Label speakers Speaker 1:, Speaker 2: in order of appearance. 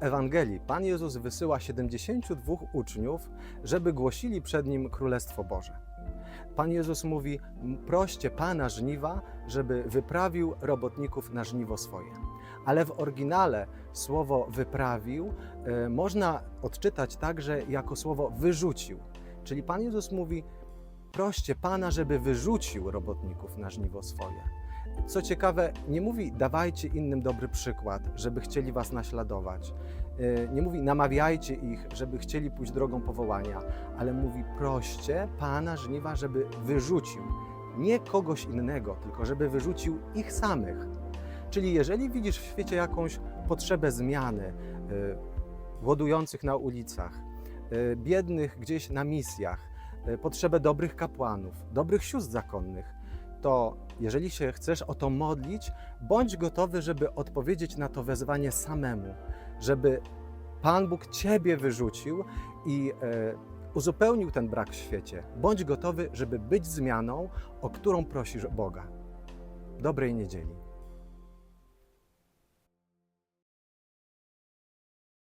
Speaker 1: Ewangelii Pan Jezus wysyła 72 uczniów, żeby głosili przed Nim Królestwo Boże. Pan Jezus mówi: proście Pana żniwa, żeby wyprawił robotników na żniwo swoje. Ale w oryginale słowo wyprawił e, można odczytać także jako słowo wyrzucił. Czyli Pan Jezus mówi: proście Pana, żeby wyrzucił robotników na żniwo swoje. Co ciekawe, nie mówi dawajcie innym dobry przykład, żeby chcieli was naśladować. Yy, Nie mówi namawiajcie ich, żeby chcieli pójść drogą powołania, ale mówi proście Pana żniwa, żeby wyrzucił nie kogoś innego, tylko żeby wyrzucił ich samych. Czyli jeżeli widzisz w świecie jakąś potrzebę zmiany, yy, głodujących na ulicach, yy, biednych gdzieś na misjach, potrzebę dobrych kapłanów, dobrych sióstr zakonnych, to jeżeli się chcesz o to modlić, bądź gotowy, żeby odpowiedzieć na to wezwanie samemu, żeby Pan Bóg Ciebie wyrzucił i e, uzupełnił ten brak w świecie. Bądź gotowy, żeby być zmianą, o którą prosisz Boga. Dobrej niedzieli.